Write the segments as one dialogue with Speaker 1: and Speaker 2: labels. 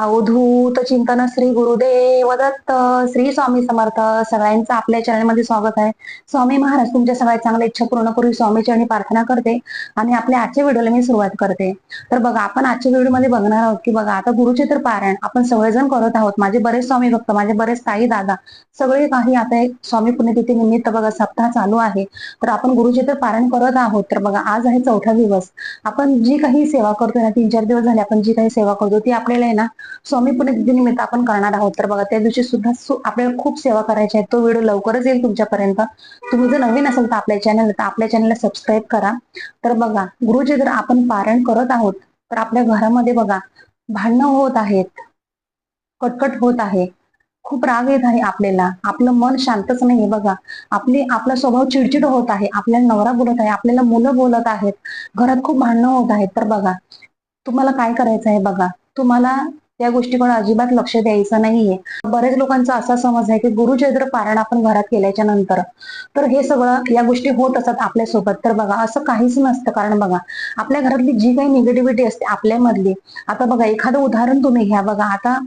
Speaker 1: अवधूत चिंतन श्री गुरुदेव दत्त श्री स्वामी समर्थ सगळ्यांचं आपल्या चॅनलमध्ये स्वागत आहे. स्वामी महाराज तुमच्या सगळ्या चांगल्या इच्छा पूर्ण करून स्वामी चरणी प्रार्थना करते आणि आपल्या आजच्या व्हिडिओला मी सुरुवात करते. तर बघा आपण आजच्या व्हिडिओमध्ये बघणार आहोत की बघा आता गुरुचे तर पारायण आपण सगळेजण करत आहोत. माझे बरेच स्वामी भक्त माझे बरेच ताई दादा सगळे काही आता एक स्वामी पुण्यतिथी निमित्त बघा सप्ताह चालू आहे. तर आपण गुरुचे तर पारायण करत आहोत. तर बघा आज आहे चौथा दिवस. आपण जी काही सेवा करतोय ना तीन चार दिवस झाले आपण जी काही सेवा करतो ती आपल्याला आहे ना स्वामी पुण्यतिथी निमित्त आपण करणार आहोत. तर बघा त्या दिवशी सुद्धा आपल्याला खूप सेवा करायची आहे. तो व्हिडिओ लवकरच येईल तुमच्यापर्यंत. तुम्ही जर नवीन असेल तर आपल्या चॅनल तर आपल्या चॅनलला सबस्क्राईब करा. तर बघा गुरुजी जर आपण पारण करत आहोत तर आपल्या घरामध्ये बघा भांडणं होत आहेत कटकट होत आहे. खूप राग येत आहे आपल्याला. आपलं मन शांतच नाहीये बघा. आपली आपला स्वभाव चिडचिड होत आहे. आपल्याला नवरा बोलत आहे. आपल्याला मुलं बोलत आहेत. घरात खूप भांडणं होत आहेत. तर बघा तुम्हाला काय करायचं आहे बघा? तुम्हाला त्या गोष्टीकडे अजिबात लक्ष द्यायचं नाहीये. बरेच लोकांचा असा समज आहे की गुरुचैत्र पारायण आपण घरात केल्याच्यानंतर तर हे सगळं या गोष्टी होत असतात आपल्यासोबत तर बघा असं काहीच नसतं. कारण बघा आपल्या घरातली जी काही निगेटिव्हिटी असते आपल्यामधली आता बघा एखादं उदाहरण तुम्ही घ्या. बघा आता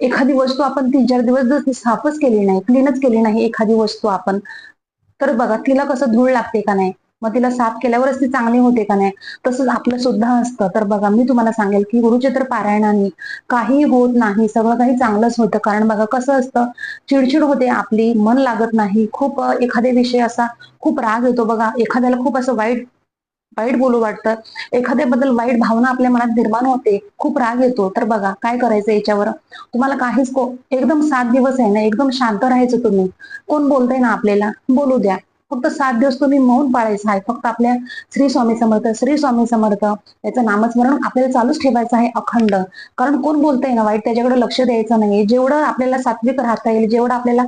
Speaker 1: एखादी वस्तू आपण तीन चार दिवस जर ती साफच केली नाही क्लीनच केली नाही एखादी वस्तू आपण तर बघा तिला कसं धूळ लागते का नाही? मग तिला साफ केल्यावरच ती चांगली होते का नाही? तसंच आपलं सुद्धा असतं. तर बघा मी तुम्हाला सांगेल की गुरुचित्र पारायणाने काही होत नाही सगळं काही चांगलंच होतं. कारण बघा कसं असतं चिडचिड होते आपली मन लागत नाही. खूप एखाद्या विषय असा खूप राग येतो बघा. एखाद्याला खूप असं वाईट वाईट बोलू वाटतं. एखाद्याबद्दल वाईट भावना आपल्या मनात निर्माण होते खूप राग येतो. तर बघा काय करायचं याच्यावर? तुम्हाला काहीच को एकदम सात दिवस आहे ना एकदम शांत राहायचं तुम्ही. कोण बोलतंय ना आपल्याला? बोलू द्या. फक्त सात दिवस तुम्ही मौन पाळायचं आहे. फक्त आपल्या श्री स्वामी समर्थ श्री स्वामी समर्थ याचं नामस्मरण आपल्याला चालूच ठेवायचं आहे अखंड. कारण कोण बोलतंय ना वाईट? त्याच्याकडे लक्ष द्यायचं नाही जेवढं आपल्याला सात्विक राहता येईल जेवढं आपल्याला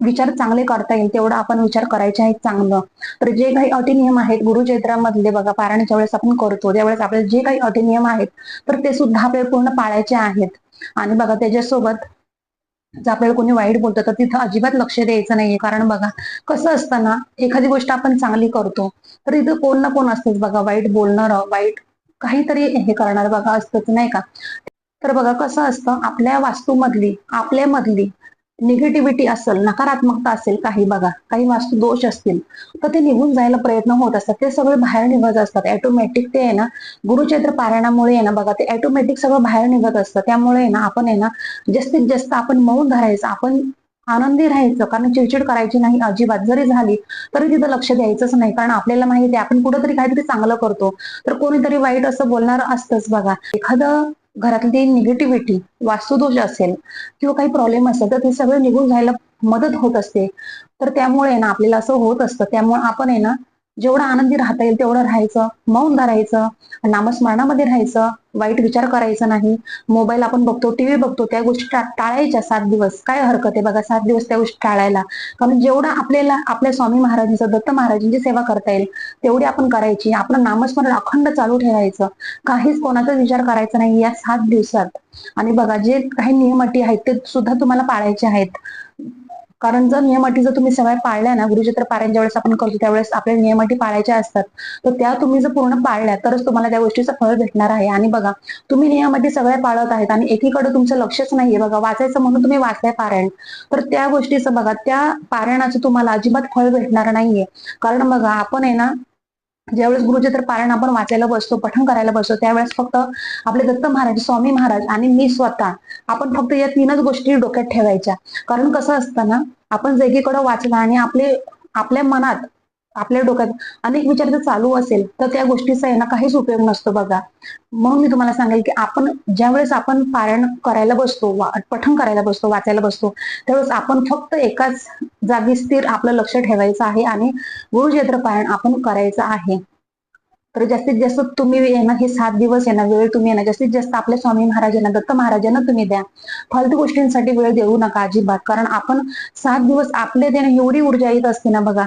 Speaker 1: विचार चांगले करता येईल तेवढं आपण विचार करायचे आहेत चांगलं. तर जे काही अटी नियम आहेत गुरुचैत्रामधले बघा पारायणाच्या वेळेस आपण करतो. त्यावेळेस आपल्याला जे काही अटी नियम आहेत तर ते सुद्धा आपल्याला पूर्ण पाळायचे आहेत. आणि बघा त्याच्यासोबत जर आपल्याला कोणी वाईट बोलतं तर तिथं अजिबात लक्ष द्यायचं नाहीये. कारण बघा कसं असतं ना एखादी गोष्ट आपण चांगली करतो तर इथं कोण ना कोण असतंच बघा वाईट बोलणार वाईट काहीतरी हे करणार बघा असतंच नाही का? तर बघा कसं असतं आपल्या वास्तूमधली आपल्यामधली निगेटिव्हिटी असेल नकारात्मकता असेल काही बघा काही वास्तू दोष असतील तर ते निघून जायला प्रयत्न होत असतात. ते सगळे बाहेर निघत असतात. ॲटोमॅटिक ते आहे ना गुरुचैत्र पारायणामुळे आहे ना बघा ते ऑटोमॅटिक सगळं बाहेर निघत असतं. त्यामुळे आहे ना आपण आहे ना जास्तीत जास्त आपण मौन धरायचं आपण आनंदी राहायचं कारण चिडचिड करायची नाही अजिबात. जरी झाली तरी तिथं लक्ष द्यायचंच नाही कारण आपल्याला माहिती आहे आपण कुठंतरी काहीतरी चांगलं करतो. तर कोणीतरी वाईट असं बोलणार असतंच बघा. एखादं घरातली निगेटिव्हिटी वास्तुदोष असेल किंवा काही प्रॉब्लेम असेल तर ते सगळं निघून जायला मदत होत असते. तर त्यामुळे ना आपल्याला असं होत असतं. त्यामुळे आपण आहे ना जेवढं आनंदी राहता येईल तेवढं राहायचं मौन धरायचं नामस्मरणामध्ये राहायचं वाईट विचार करायचा नाही. मोबाईल आपण बघतो टीव्ही बघतो त्या गोष्टी टाळायच्या सात दिवस. काय हरकत आहे बघा सात दिवस त्या गोष्टी टाळायला? कारण जेवढं आपल्याला आपल्या स्वामी महाराजांचं दत्त महाराजांची सेवा करता येईल तेवढी आपण करायची. आपलं नामस्मरण अखंड चालू ठेवायचं. काहीच कोणाचा विचार करायचा नाही या सात दिवसात. आणि बघा जे काही नियम अटी आहेत ते सुद्धा तुम्हाला पाळायचे आहेत. कारण जर नियमाटी जर तुम्ही सवय पाळल्या ना गुरुचित्र पारायणच्या वेळेस आपण करतो त्यावेळेस आपल्याला नियमाटी पाळायच्या असतात. तर त्या तुम्ही जर पूर्ण पाळल्या तरच तुम्हाला त्या गोष्टीचं फळ भेटणार आहे. आणि बघा तुम्ही नियमाटी सगळ्या पाळत आहेत आणि एकीकडे तुमचं लक्षच नाहीये. बघा वाचायचं म्हणून तुम्ही वाचताय पारायण. तर त्या गोष्टीचं बघा त्या पारायणाचं तुम्हाला अजिबात फळ भेटणार नाहीये. कारण बघा आपण आहे ना ज्यावेळेस गुरुचित्र पारायण आपण वाचायला बसतो पठण करायला बसतो त्यावेळेस फक्त आपले दत्त महाराज स्वामी महाराज आणि मी स्वतः आपण फक्त या तीनच गोष्टी डोक्यात ठेवायच्या. कारण कसं असतं ना आपण जर वाचलं आणि आपले आपल्या मनात आपल्या डोक्यात अनेक विचार जर चालू असेल तर त्या गोष्टीचा यांना काहीच उपयोग नसतो बघा. म्हणून मी तुम्हाला सांगेल की आपण ज्यावेळेस आपण पारायण करायला बसतो पठण करायला बसतो वाचायला बसतो त्यावेळेस आपण फक्त एकाच जागी स्थिर आपलं लक्ष ठेवायचं आहे आणि गुरुजेत्र पारायण आपण करायचं आहे. तर जास्तीत जास्त तुम्ही आहे हे सात दिवस आहे वेळ तुम्ही आहे जास्तीत जास्त आपल्या स्वामी महाराजांना दत्त महाराजांना तुम्ही द्या. फालतू गोष्टींसाठी वेळ देऊ नका अजिबात. कारण आपण सात दिवस आपले देणं एवढी ऊर्जा येत असते ना बघा.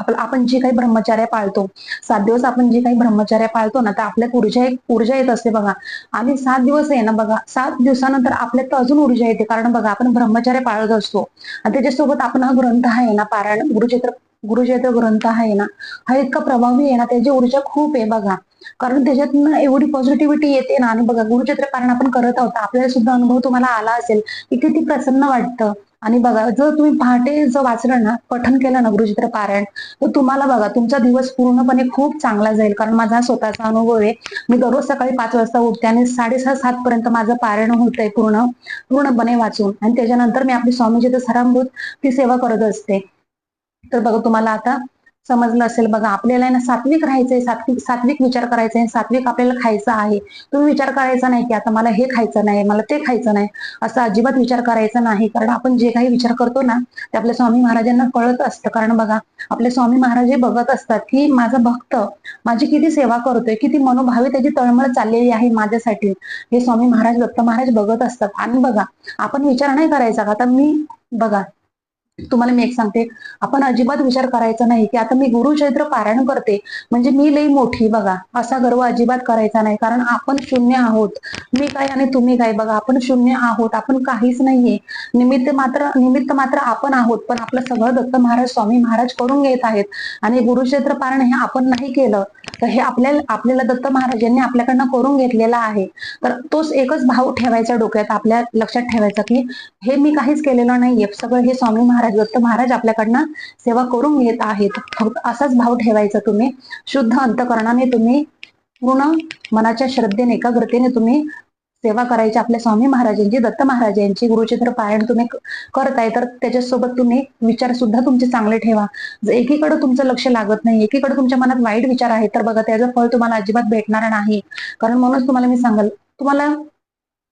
Speaker 1: आपलं आपण जे काही ब्रह्मचार्य पाळतो सात दिवस आपण जे काही ब्रह्मचार्य पाळतो ना तर आपल्यात ऊर्जा एक ऊर्जा येत असते बघा. आणि सात दिवस आहे ना बघा सात दिवसानंतर आपल्यात अजून ऊर्जा येते. कारण बघा आपण ब्रह्मचार्य पाळत असतो. आणि त्याच्यासोबत आपण हा ग्रंथ आहे ना पारायण गुरुचित्र गुरुचेत्र ग्रंथ आहे ना हा इतका प्रभावी आहे ना त्याची ऊर्जा खूप आहे बघा. कारण त्याच्यातनं एवढी पॉझिटिव्हिटी येते ना आणि बघा गुरुचित्र पारण आपण करत आहोत आपल्याला सुद्धा अनुभव तुम्हाला आला असेल की किती प्रसन्न वाटतं. आणि बघा जर तुम्ही पहाटे जर वाचलं ना पठन केलं ना गुरुचित्र पारायण तर तुम्हाला बघा तुमचा दिवस पूर्णपणे खूप चांगला जाईल. कारण माझा स्वतःचा अनुभव आहे. मी दररोज सकाळी पाच वाजता उठते आणि साडेसहा सात पर्यंत माझं पारायण होतंय पूर्ण पूर्णपणे वाचून. आणि त्याच्यानंतर मी आपली स्वामीजी सरामृत ती सेवा करत असते. तर बघा तुम्हाला आता समजलं असेल. बघा आपल्याला ना सात्विक राहायचंय सात्विक सात्विक विचार करायचा आहे सात्विक आपल्याला खायचं आहे. तुम्ही विचार करायचा नाही की आता मला हे खायचं नाही मला ते खायचं नाही असा अजिबात विचार करायचा नाही. कारण आपण जे काही विचार करतो ना ते आपल्या स्वामी महाराजांना कळत असतं. कारण बघा आपले स्वामी महाराज हे बघत असतात की माझा भक्त माझी किती सेवा करतोय किती मनोभावी त्याची तळमळ चाललेली आहे माझ्यासाठी. हे स्वामी महाराज दत्त महाराज बघत असतात. आणि बघा आपण विचार नाही करायचा का? आता मी बघा तुम्हाला मी एक सांगते. आपण अजिबात विचार करायचा नाही की आता मी गुरुचैत्र पारायण करते. म्हणजे मी लई मोठी बघा. असा गर्व अजिबात करायचा नाही. कारण आपण शून्य आहोत. मी काय आणि तुम्ही काय बघा. आपण शून्य आहोत. आपण काहीच नाहीये. निमित्त मात्र निमित्त मात्र आपण आहोत. पण आपलं सगळं दत्त महाराज स्वामी महाराज करून घेत आहेत. आणि गुरुक्षेत्र पारण हे आपण नाही केलं तर हे आपल्याला आपल्याला दत्त महाराज यांनी आपल्याकडनं करून घेतलेला आहे. तर तोच एकच भाव ठेवायचा डोक्यात आपल्या लक्षात ठेवायचा की हे मी काहीच केलेलं नाहीये. सगळं हे स्वामी महाराज दत्त महाराज आपल्याकडनं सेवा करून घेत आहेत. फक्त असाच भाव ठेवायचा तुम्ही. शुद्ध अंतकरणाने तुम्ही पूर्ण मनाच्या श्रद्धेने एकाग्रतेने तुम्ही सेवा करायची आपल्या स्वामी महाराजांची दत्त महाराजांची गुरुचित्र पारायण तुम्ही करताय तर त्याच्यासोबत तुम्ही विचार सुद्धा तुमचे चांगले ठेवा. एकीकडे तुमचं लक्ष लागत नाही एकीकडे तुमच्या मनात वाईट विचार आहेत तर बघा त्याचं फळ तुम्हाला अजिबात भेटणार नाही. कारण म्हणूनच तुम्हाला मी सांगाल तुम्हाला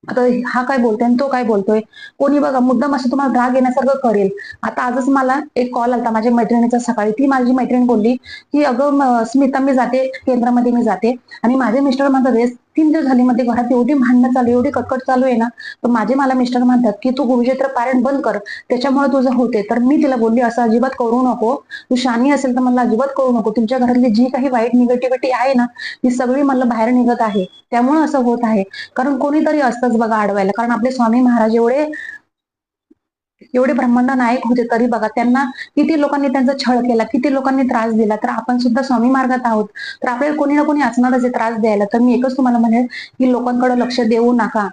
Speaker 1: आता हा काय बोलतोय आणि तो काय बोलतोय? कोणी बघा मुद्दाम असं तुम्हाला राग येण्यासारखं करेल. आता आजच मला एक कॉल आला माझ्या मैत्रिणीचा सकाळी. ती माझी मैत्रीण बोलली की अगं स्मिता मी जाते केंद्रामध्ये मी जाते. आणि माझे मिस्टर म्हणतात तीन दिवस झाली मध्ये घरात एवढी भांडणं चालू एवढी कटकट चालू आहे ना तर माझे मला मिस्टर म्हणतात की तू गुरुक्षेत्र पारायण बंद कर त्याच्यामुळे तुझं होते तर मी तिला बोलली असं अजिबात करू नको. तू शानी असेल तर मला अजिबात करू नको. तुमच्या घरातली जी काही वाईट निगेटिव्हिटी आहे ना ती सगळी मला बाहेर निघत आहे. त्यामुळे असं होत आहे. कारण कोणीतरी असतंच बघा अडवायला कारण आपले स्वामी महाराज एवढे एवढे ब्रह्मांड नायक होते तरी बघा त्यांना किती लोकांनी त्यांचा छळ केला किती लोकांनी त्रास दिला तर आपण सुद्धा स्वामी मार्गात आहोत. तर आपल्याला कोणी ना कोणी असणारच आहे त्रास द्यायला. तर मी एकच तुम्हाला म्हणेल की लोकांकडे लक्ष देऊ नका.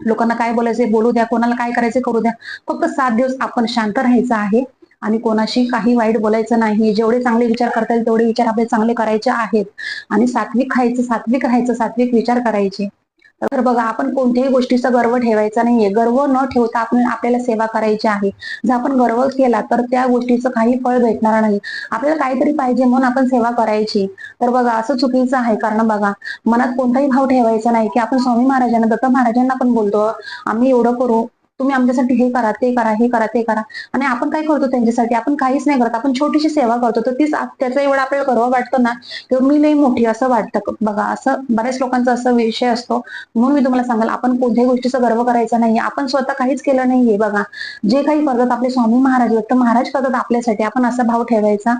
Speaker 1: लोकांना काय बोलायचंय बोलू द्या कोणाला काय करायचं करू द्या. फक्त सात दिवस आपण शांत राहायचं आहे आणि कोणाशी काही वाईट बोलायचं नाही. जेवढे चांगले विचार करता येईल तेवढे विचार आपले चांगले करायचे आहेत. आणि सात्विक खायचं सात्विक राहायचं सात्विक विचार करायचे. तर बघा आपण कोणत्याही गोष्टीचा गर्व ठेवायचा नाहीये. गर्व न ठेवता आपण आपल्याला सेवा करायची आहे. जर आपण गर्व केला तर त्या गोष्टीचं काही फळ भेटणार नाही. आपल्याला काहीतरी पाहिजे म्हणून आपण सेवा करायची. तर बघा असं चुकीचं आहे. कारण बघा मनात कोणताही भाव ठेवायचा नाही की आपण स्वामी महाराजांना दत्त महाराजांना पण बोलतो आम्ही एवढं करू तुम्ही आमच्यासाठी हे करा ते करा हे करा ते करा. आणि आपण काय करतो त्यांच्यासाठी? आपण काहीच नाही करत. आपण छोटीशी सेवा करतो. तर तीच त्याचा एवढा आपल्याला गर्व वाटतो ना किंवा मी लई मोठी असं वाटतं. बघा असं बऱ्याच लोकांचा असा विषय असतो. म्हणून मी तुम्हाला सांगाल आपण कोणत्याही गोष्टीचा गर्व करायचा नाही आपण स्वतः काहीच केलं नाहीये. बघा जे काही करतात आपले स्वामी महाराज तर महाराज करतात आपल्यासाठी. आपण असा भाव ठेवायचा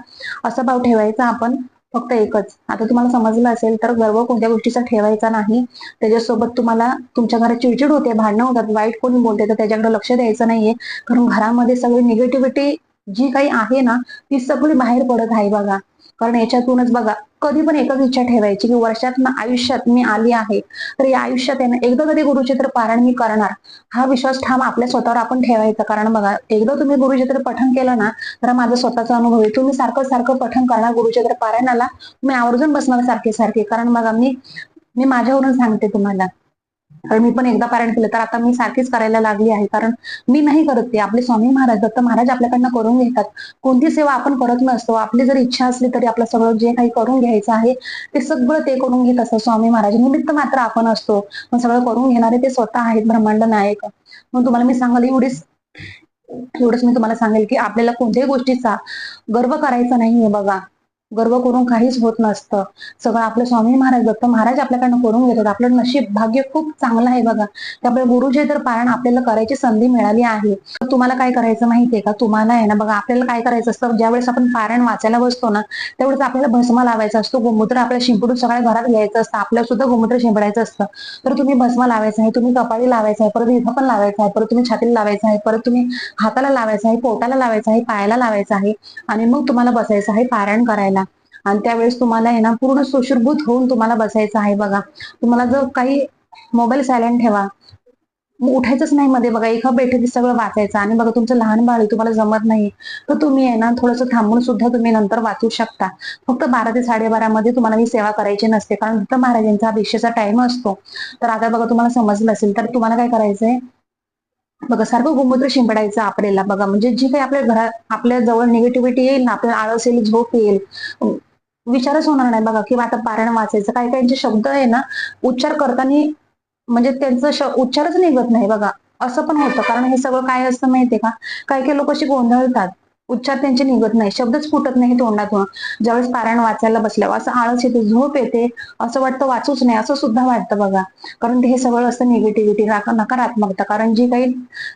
Speaker 1: असा भाव ठेवायचा आपण. फक्त एकच. आता तुम्हाला समजलं असेल तर गर्व कोणत्या गोष्टीचा ठेवायचा नाही. त्याच्यासोबत तुम्हाला तुमच्या घरात चिडचिड होते भांडणं होतात वाईट कोणी बोलते तर त्याच्याकडे लक्ष द्यायचं नाहीये. कारण घरामध्ये सगळी निगेटिव्हिटी जी काही आहे ना ती सगळी बाहेर पडत आहे बघा. कारण याच्यातूनच बघा कधी पण एकच इच्छा ठेवायची की वर्षात ना आयुष्यात मी आली आहे तर या आयुष्यात आहे ना एकदा कधी गुरुचित्र पारायण मी करणार. हा विश्वास ठाम आपल्या स्वतःवर आपण ठेवायचा. कारण बघा एकदा तुम्ही गुरुचित्र पठण केलं ना तर माझा स्वतःचा अनुभव आहे. तुम्ही सारखं सारखं पठण करणार गुरुचित्र पारायणाला. तुम्ही आवर्जून बसणार सारखे सारखे. कारण बघा मी मी माझ्यावरून सांगते तुम्हाला. कारण मी पण एकदा पारायण केलं. तर आता मी सारखीच करायला लागली आहे. कारण मी नाही करत ते. आपले स्वामी महाराज दत्त महाराज आपल्याकडनं करून घेतात. कोणती सेवा आपण करत नसतो. आपली जर इच्छा असली तरी आपलं सगळं जे काही करून घ्यायचं आहे ते सगळं ते करून घेत असतात स्वामी महाराज. निमित्त मात्र आपण असतो. मग सगळं करून घेणारे ते स्वतः आहेत. ब्रह्मांड नायक. मग तुम्हाला मी सांगाल एवढीच एवढंच मी तुम्हाला सांगेल की आपल्याला कोणत्याही गोष्टीचा गर्व करायचा नाहीये बघा. गर्व करून काहीच होत नसतं. सगळं आपलं स्वामी महाराज दत्त महाराज आपल्याकडनं करून घेतात. आपलं नशीब भाग्य खूप चांगलं आहे बघा. त्यामुळे गुरुजी तर पारायण आपल्याला करायची संधी मिळाली आहे तर तुम्हाला काय करायचं माहितीये का? तुम्हाला आहे ना बघा आपल्याला काय करायचं असतं? ज्यावेळेस आपण पारायण वाचायला बसतो ना त्यावेळेस आपल्याला भस्म लावायचा असतो. गोमूत्र आपल्याला शिंपडून सगळ्या घरात घ्यायचं असतं. आपल्याला सुद्धा गोमूत्र शिंपडायचं असतं. तर तुम्ही भस्म लावायचं आहे तुम्ही कपाळी लावायचं आहे परत इथं पण लावायचं आहे परत तुम्ही छातीला लावायचं आहे परत तुम्ही हाताला लावायचं आहे पोटाला लावायचं आहे पायाला लावायचं आहे आणि मग तुम्हाला बसायचं आहे पारायण करायला. आणि त्यावेळेस तुम्हाला आहे ना पूर्ण सुशुरभूत होऊन तुम्हाला बसायचं आहे बघा. तुम्हाला जर काही मोबाईल सायलेंट ठेवा. उठायचंच नाही मध्ये बघा. एका बैठकीत सगळं वाचायचं आणि बघा तुमचं लहान बाळ आहे तुम्हाला जमत नाही. तर तुम्ही आहे ना थोडंसं थांबून सुद्धा तुम्ही नंतर वाचू शकता. फक्त बारा ते साडेबारा मध्ये तुम्हाला ही सेवा करायची नसते. कारण दत्त महाराजांचा अभिषेचा टाइम असतो. तर आता बघा तुम्हाला समजलं असेल तर तुम्हाला काय करायचंय? बघा सारखं गोमूत्र शिंपडायचं आपल्याला. बघा म्हणजे जी काही आपल्या घरात आपल्या जवळ निगेटिव्हिटी येईल ना आपल्याला आळस येईल झोप येईल. विचारच होणार नाही बघा किंवा आता पारायण वाचायचं काही काहींचे शब्द आहे ना उच्चार करताना म्हणजे त्यांचं उच्चारच निघत नाही बघा. असं पण होतं कारण हे सगळं काय असतं माहितीये का? काही काही लोक अशी गोंधळतात. उच्चार त्यांचे निघत नाही शब्दच फुटत नाही तोंडातून ज्यावेळेस पारायण वाचायला बसल्यावर असं आळस येते झोप येते असं वाटतं वाचूच नाही असं सुद्धा वाटतं बघा. कारण हे सगळं असतं निगेटिव्हिटी नकारात्मकता. कारण जी काही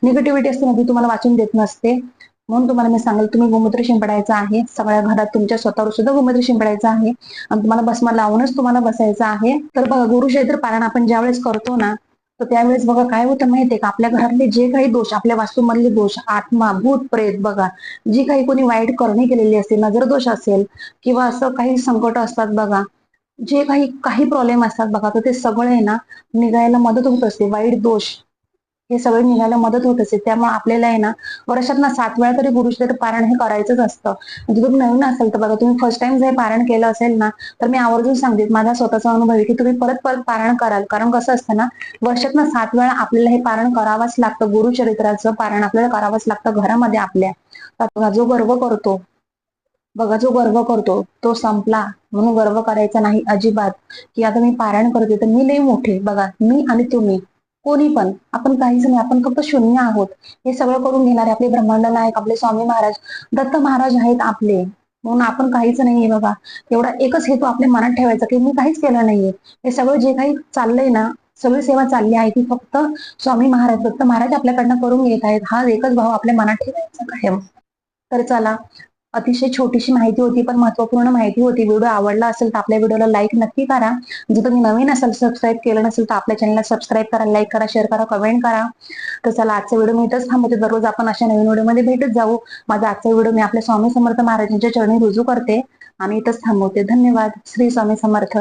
Speaker 1: निगेटिव्हिटी असते ना ती तुम्हाला वाचून देत नसते. म्हणून तुम्हाला मी सांगेल तुम्ही गोमूत्र शिंपडायचं आहे. सगळ्या घरात तुमच्या स्वतःवर सुद्धा गोमूत्र शिंपडायचं आहे. आणि तुम्हाला बसमा लावूनच तुम्हाला बसायचं आहे. तर बघा गुरुक्षेत्र पारायण आपण ज्यावेळेस करतो ना तर त्यावेळेस बघा काय होतं माहितीये का? आपल्या घरातले जे काही दोष आपल्या वास्तूमधले दोष आत्मा भूत प्रेत बघा जी काही कोणी वाईट करणी केलेली असेल नजर दोष असेल किंवा असं काही संकट असतात बघा जे काही काही प्रॉब्लेम असतात बघा तर ते सगळे ना निघायला मदत होत असते. वाईट दोष हे सगळे निघायला मदत होत असते त्यामुळे आपल्याला आहे ना वर्षात ना सात वेळा तरी गुरुश्रेत्र पारण हे करायचंच असतं. म्हणजे तुम्ही नवीन असेल तर बघा तुम्ही फर्स्ट टाइम जर पारण केलं असेल ना तर मी आवर्जून सांगते माझा स्वतःचा अनुभव आहे की तुम्ही परत परत पारण कराल. कारण कसं असतं ना वर्षात ना सात वेळा आपल्याला हे पारण करावंच लागतं. गुरुचरित्राचं पारण आपल्याला करावंच लागतं घरामध्ये आपल्या. बघा, जो गर्व करतो बघा जो गर्व करतो तो संपला. म्हणून गर्व करायचा नाही अजिबात. की आता मी पारायण करते तर मी लई मोठे. बघा मी आणि तुम्ही. कोणी पण आपण काहीच नाही आपण फक्त शून्य आहोत. हे सगळं करून घेणारे आपले ब्रह्मांड नायक आपले स्वामी महाराज दत्त महाराज आहेत आपले. म्हणून आपण काहीच नाहीये बघा एवढा एकच हेतू आपल्या मनात ठेवायचा की मी काहीच केलं नाहीये. हे सगळं जे काही चाललंय ना सगळी सेवा चालली आहे ती फक्त स्वामी महाराज दत्त महाराज आपल्याकडनं करून घेत आहेत. हा एकच भाव आपल्या मनात ठेवायचा कायम. तर चला अतिशय छोटीशी माहिती होती पण महत्त्वपूर्ण माहिती होती. व्हिडिओ आवडला असेल तर आपल्या व्हिडिओला लाईक नक्की करा. जर तुम्ही नवीन असाल सबस्क्राईब केलं नसेल तर आपल्या चॅनलला सबस्क्राईब करा लाईक करा शेअर करा कमेंट करा. तर चला आजचा व्हिडिओ मी इथंच थांबवते. दररोज आपण अशा नवीन व्हिडिओमध्ये भेटत जाऊ. माझा आजचा व्हिडिओ मी आपल्या स्वामी समर्थ महाराजांच्या चरणी रुजू करते. आणि इथंच थांबवते. धन्यवाद. श्री स्वामी समर्थ.